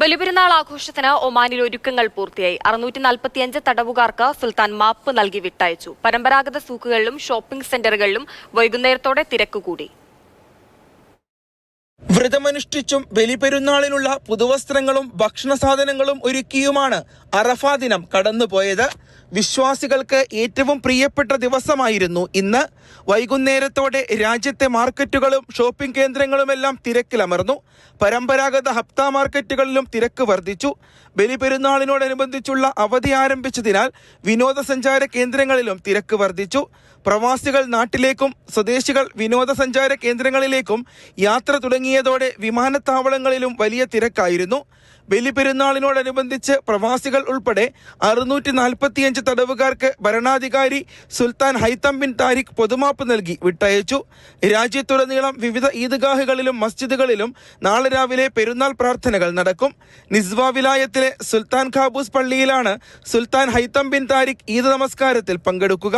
ബലിപെരുന്നാൾ ആഘോഷത്തിന് ഒമാനിൽ ഒരുക്കങ്ങൾ പൂർത്തിയായി. അറുന്നൂറ്റി നാൽപ്പത്തിയഞ്ച് തടവുകാർക്ക് സുൽത്താൻ മാപ്പ് നൽകി വിട്ടയച്ചു. പരമ്പരാഗത സൂക്കുകളിലും ഷോപ്പിംഗ് സെന്ററുകളിലും വൈകുന്നേരത്തോടെ തിരക്ക് കൂടി. വ്രതമനുഷ്ഠിച്ചും ബലിപെരുന്നാളിനുള്ള പുതുവസ്ത്രങ്ങളും ഭക്ഷണ സാധനങ്ങളും ഒരുക്കിയുമാണ് അറഫാ ദിനം കടന്നുപോയത്. വിശ്വാസികൾക്ക് ഏറ്റവും പ്രിയപ്പെട്ട ദിവസമായിരുന്നു ഇന്ന്. വൈകുന്നേരത്തോടെ രാജ്യത്തെ മാർക്കറ്റുകളും ഷോപ്പിംഗ് കേന്ദ്രങ്ങളുമെല്ലാം തിരക്കിലമർന്നു. പരമ്പരാഗത ഹപ്ത മാർക്കറ്റുകളിലും തിരക്ക് വർദ്ധിച്ചു. ബലിപെരുന്നാളിനോടനുബന്ധിച്ചുള്ള അവധി ആരംഭിച്ചതിനാൽ വിനോദസഞ്ചാര കേന്ദ്രങ്ങളിലും തിരക്ക് വർദ്ധിച്ചു. പ്രവാസികൾ നാട്ടിലേക്കും സ്വദേശികൾ വിനോദസഞ്ചാര കേന്ദ്രങ്ങളിലേക്കും യാത്ര തുടങ്ങിയതോടെ വിമാനത്താവളങ്ങളിലും വലിയ തിരക്കായിരുന്നു. ബലിപെരുന്നാളിനോടനുബന്ധിച്ച് പ്രവാസികൾ ഉൾപ്പെടെ അറുന്നൂറ്റി നാൽപ്പത്തിയഞ്ച് തടവുകാർക്ക് ഭരണാധികാരി സുൽത്താൻ ഹൈത്തം ബിൻ താരിഖ് പൊതുമാപ്പ് നൽകി വിട്ടയച്ചു. രാജ്യത്തുടനീളം വിവിധ ഈദ്ഗാഹുകളിലും മസ്ജിദുകളിലും നാളെ രാവിലെ പെരുന്നാൾ പ്രാർത്ഥനകൾ നടക്കും. നിസ്വ വിലായത്തിലെ സുൽത്താൻ ഖാബൂസ് പള്ളിയിലാണ് Sultan Haitham bin Tariq Eid നമസ്കാരത്തിൽ പങ്കെടുക്കുക.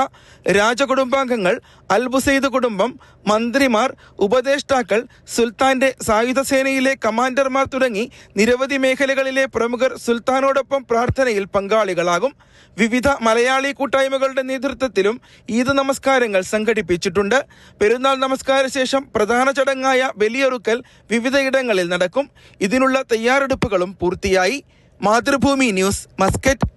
രാജകുടുംബാംഗങ്ങൾ അൽബുസൈദ് കുടുംബം മന്ത്രിമാർ ഉപദേഷ്ടാക്കൾ സുൽത്താന്റെ സായുധ സേനയിലെ കമാൻഡർമാർ തുടങ്ങി നിരവധി മേഖലകളിലെ പ്രമുഖർ സുൽത്താനോടൊപ്പം പ്രാർത്ഥനയിൽ പങ്കാളികളാകും. വിവിധ മലയാളി കൂട്ടായ്മകളുടെ നേതൃത്വത്തിലും ഈദ് നമസ്കാരങ്ങൾ സംഘടിപ്പിച്ചിട്ടുണ്ട്. പെരുന്നാൾ നമസ്കാര ശേഷം പ്രധാന ചടങ്ങായ ബലിയൊറുക്കൽ വിവിധയിടങ്ങളിൽ നടക്കും. ഇതിനുള്ള തയ്യാറെടുപ്പുകളും പൂർത്തിയായി. Mathrubhumi news Muscat